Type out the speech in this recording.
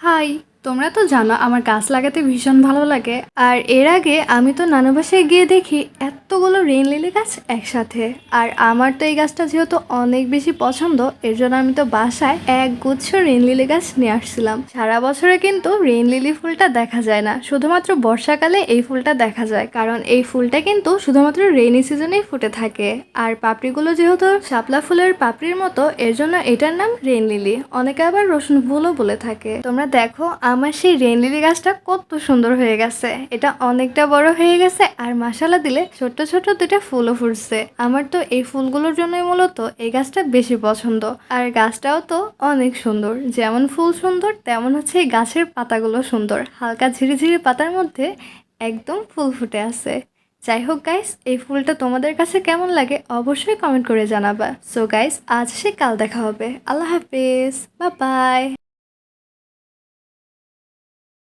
Hi তোমরা তো জানো, আমার গাছ লাগাতে ভীষণ ভালো লাগে। আর এর আগে আমি তো নানু বাসায় গিয়ে দেখি এতগুলো রেইন লিলি গাছ একসাথে। আর আমার তো এই গাছটা যেহেতু অনেক বেশি পছন্দ, এর জন্য আমি তো বাসায় এক গুচ্ছ রেন লিলি গাছ নিয়ে আসছিলাম। সারা বছরে কিন্তু রেইন লিলি ফুলটা দেখা যায় না, শুধুমাত্র বর্ষাকালে এই ফুলটা দেখা যায়। কারণ এই ফুলটা কিন্তু শুধুমাত্র রেইনি সিজনেই ফুটে থাকে। আর পাপড়িগুলো যেহেতু শাপলা ফুলের পাপড়ির মতো, এর জন্য এটার নাম রেইন লিলি। অনেকে আবার রসুন ফুলও বলে থাকে। তোমরা দেখো আমার সেই রেন লিলি গাছটা কত সুন্দর হয়ে গেছে। এটা অনেকটা বড় হয়ে গেছে আর মশালা দিলে ছোট্ট ছোট্ট দুটা ফুলও ফুটছে। আমার তো এই ফুলগুলোর জন্যই মূলত এই গাছটা বেশি পছন্দ। আর গাছটাও তো অনেক সুন্দর। যেমন ফুল সুন্দর, তেমন হচ্ছে এই গাছের পাতাগুলো সুন্দর। হালকা ঝিরিঝিরি পাতার মধ্যে একদম ফুল ফুটে আছে। যাই হোক গাইস এই ফুলটা তোমাদের কাছে কেমন লাগে অবশ্যই কমেন্ট করে জানাবা। সো গাইস আজ সে কাল দেখা হবে। আল্লাহ হাফেজ। বা বাই